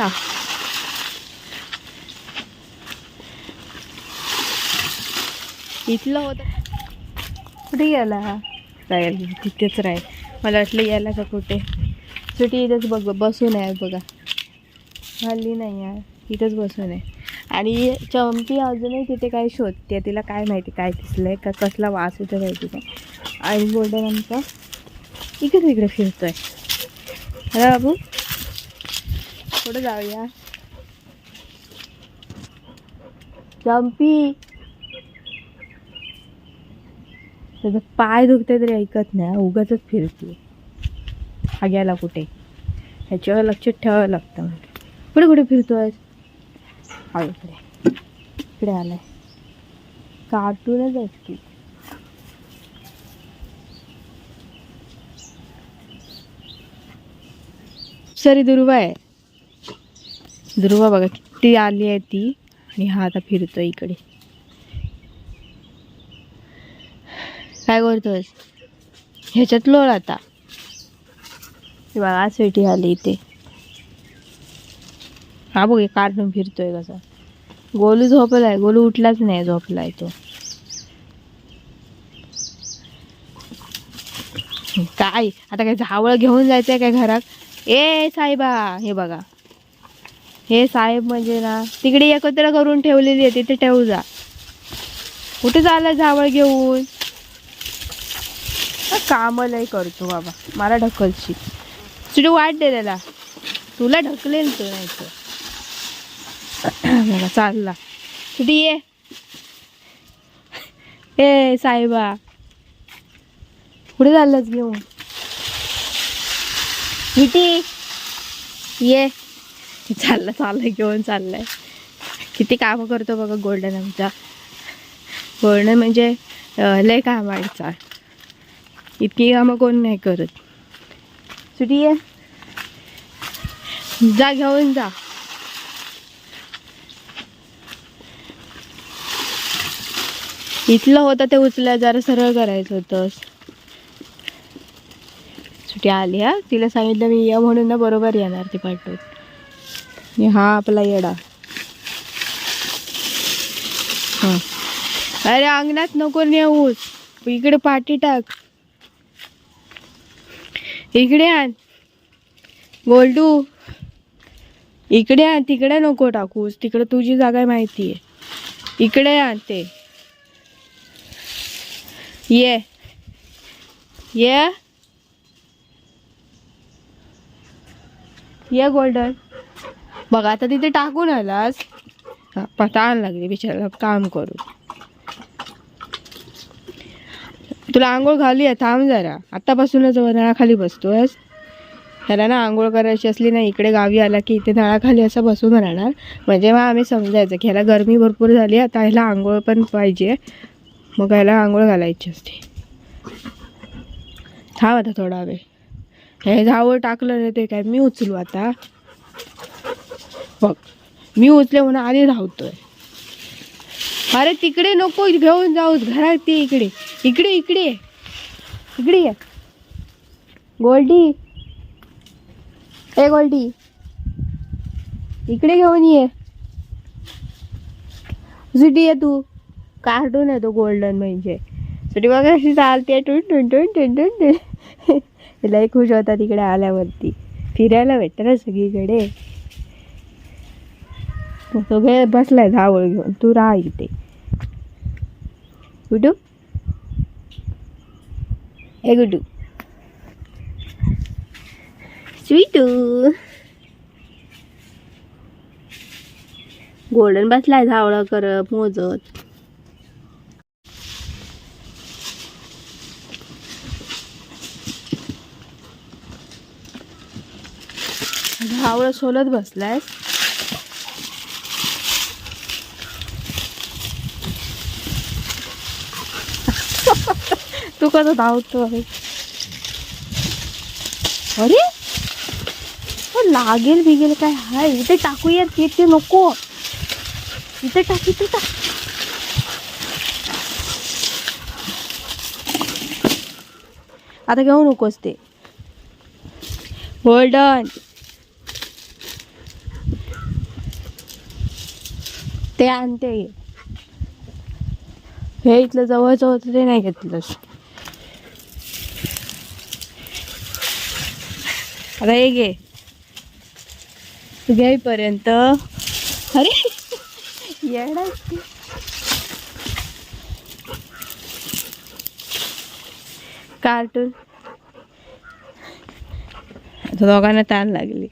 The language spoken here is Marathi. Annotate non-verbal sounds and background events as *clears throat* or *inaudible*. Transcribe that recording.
का इथलं होतं कुठे गेला राहील तिथेच राहील मला वाटलं यायला का कुठे सुटी इथंच बघ बसून आहे बघा हल्ली नाही आहे इथंच बसून आहे आणि चंपी अजूनही तिथे काय शोधते तिला काय माहिती काय दिसलंय का कसला वास येतो माहिती काय आणि गोल्डन आमचा इकडे तिकडे फिरतोय बाबू पुढे जाऊया. चंपी त्याचा पाय दुखते तरी ऐकत नाही. उगाच फिरते. हा कुठे? ह्याच्यावर लक्ष ठेवावं लागतं मला कुठे कुठे फिरतोय हा इकडे. इकडे आलाय. कार्टूनच आहेस की. सरी दुर्वा आहे. दुर्वा बघा किती आली आहे ती. आणि हा आता फिरतो इकडे. काय करतोस ह्याच्यात लोळ आता. बघा स्वेटी आली इथे. हा बघ कार्टून फिरतोय कसा. गोलू झोपलाय गोलू उठलाच नाही झोपलाय तो. काय? आता काय झावळ घेऊन जायचंय काय घरात? ए साहेबा हे बघा. हे साहेब म्हणजे ना तिकडे एकत्र करून ठेवलेली आहे तिथे ठेवू जा. कुठे झालं झावळ घेऊन? काम लय करतो बाबा मला ढकलशी तुझी वाट दे त्याला. तुला ढकलेल तो नाही तर. *clears throat* बघा चालला. कुठे ये. ए साहेबा. कुठे चाललास घेऊन? किती ये. चालला चाललं घेऊन चाललाय. किती कामं करतो बघा गोल्डन आमचा. गोल्डन म्हणजे लय लय आडचा इतकी कामं कोण नाही करत. सुटी आहे? जा घेऊन जा. इथलं होतं ते उचल्या जरा सरळ करायचं होतं. सुटी आली हा? तिला सांगितलं मी या म्हणून ना बरोबर येणार ती पाठवत हा आपला येडा. हा. अरे अंगणात नको नेऊस. इकडे पाठी टाक. इकडे आण. गोल्डू. इकडे आण तिकडे नको टाकूस. तिकडे तुझी जागा आहे माहिती आहे. इकडे आण ते. ये. ये. ये गोल्डन. बघ आता तिथे टाकून आलास. हा, लागली बिचारा काम करू तुला आंघोळ घालूया थांब जरा. आत्तापासूनच नळाखाली बसतोयस. ह्याला ना आंघोळ करायची असली ना इकडे गावी आला की इथे नळाखाली असं बसून राहणार. म्हणजे मग आम्ही समजायचं की ह्याला गरमी भरपूर झाली आता ह्याला आंघोळ पण पाहिजे. मग ह्याला आंघोळ घालायची असते. थांब आता थोडा वेळ. हे झावळ टाकलं नाही ते काय मी उचलू आता. बघ. मी उचले म्हणून आधी धावतोय. अरे तिकडे नको घेऊन जाऊस घरात ते इकडे. इकडे इकडे इकडे ये. गोल्डी. ए गोल्डी. इकडे घेऊन ये. सुटी ये तू. कार्टून आहे तो गोल्डन म्हणजे. सुटी बघा अशी चालते. टुन टुन टुन टुन टुन टुन. लय खुश होता तिकडे आल्यावरती. फिरायला भेटतं ना सगळीकडे. सगळे बसलाय धावळ घेऊन. तू राहा इथे. गुडू ए गुडू स्वीटू. गोल्डन बसलाय धावळ करत मोजत. धावळ सोलत बसलाय तू कसं धावतो अरे अरे लागेल बिगेल काय हाय इथे टाकूया ते ते नको इथे टाक इथे टाक आता घेऊ नकोस ते गोल्डन ते आणते हे इथलं जवळचं होतं ते नाही घेतलंस आता हे घे. घ्याईपर्यंत. अरे. येडा कार्टून. दोघांना ताण लागली.